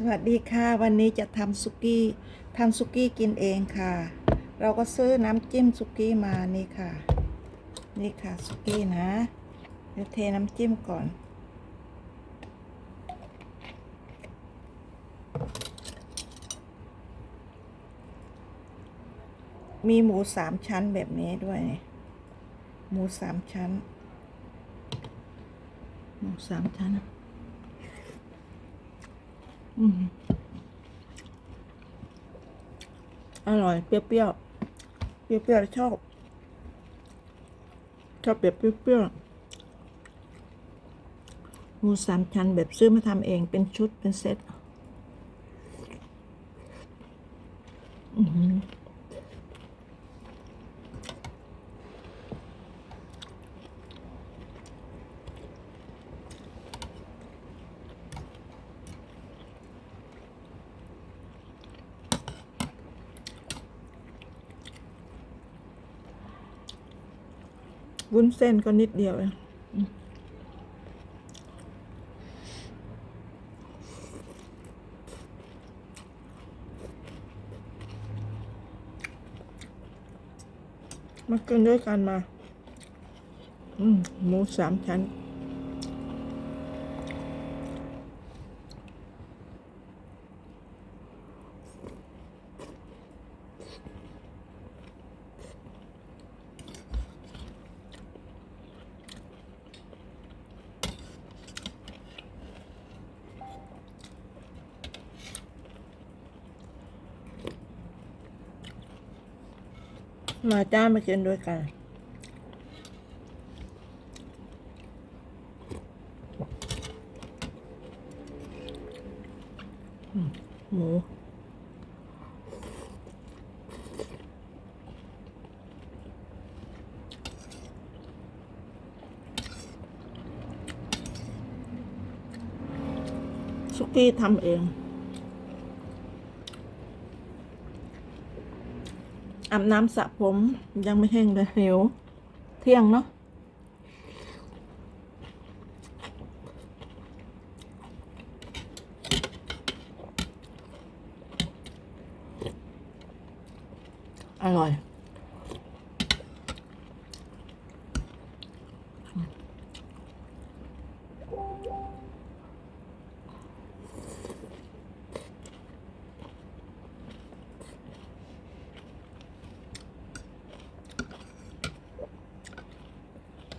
สวัสดีค่ะ วันนี้จะทำสุกี้ทำสุกี้กินเองค่ะ เราก็ซื้อน้ำจิ้มสุกี้มานี่ค่ะ นี่ค่ะสุกี้นะเดี๋ยวเทน้ำจิ้มก่อน มีหมูสามชั้นแบบนี้ด้วยนี่หมูสามชั้น หมูสามชั้น อืมอร่อย เปรี้ยวๆ เปรี้ยวๆ ชอบ ชอบแบบเปรี้ยวๆหมูสามชั้นแบบซื้อมาทำเองเป็นชุดเป็นเซ็ตอื้อ วุ้นเส้นก็นิดเดียวเองมมากินด้วยกันมา อืมหมูสามชั้น มาจ้ามากินด้วยกันอืมหมูสุกี้ทำเอง อาบน้ำสระผม ยังไม่แห้งเลยหิว เที่ยงเนาะอร่อย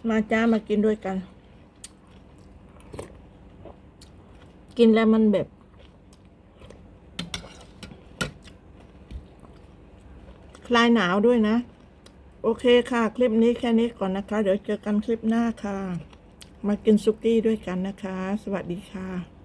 มาจ้ามากินด้วยกัน กินแล้วมันแบบ คลายหนาวด้วยนะ โอเคค่ะ คลิปนี้แค่นี้ก่อนนะคะ เดี๋ยวเจอกันคลิปหน้าค่ะ มากินซุกี้ด้วยกันนะคะ สวัสดีค่ะ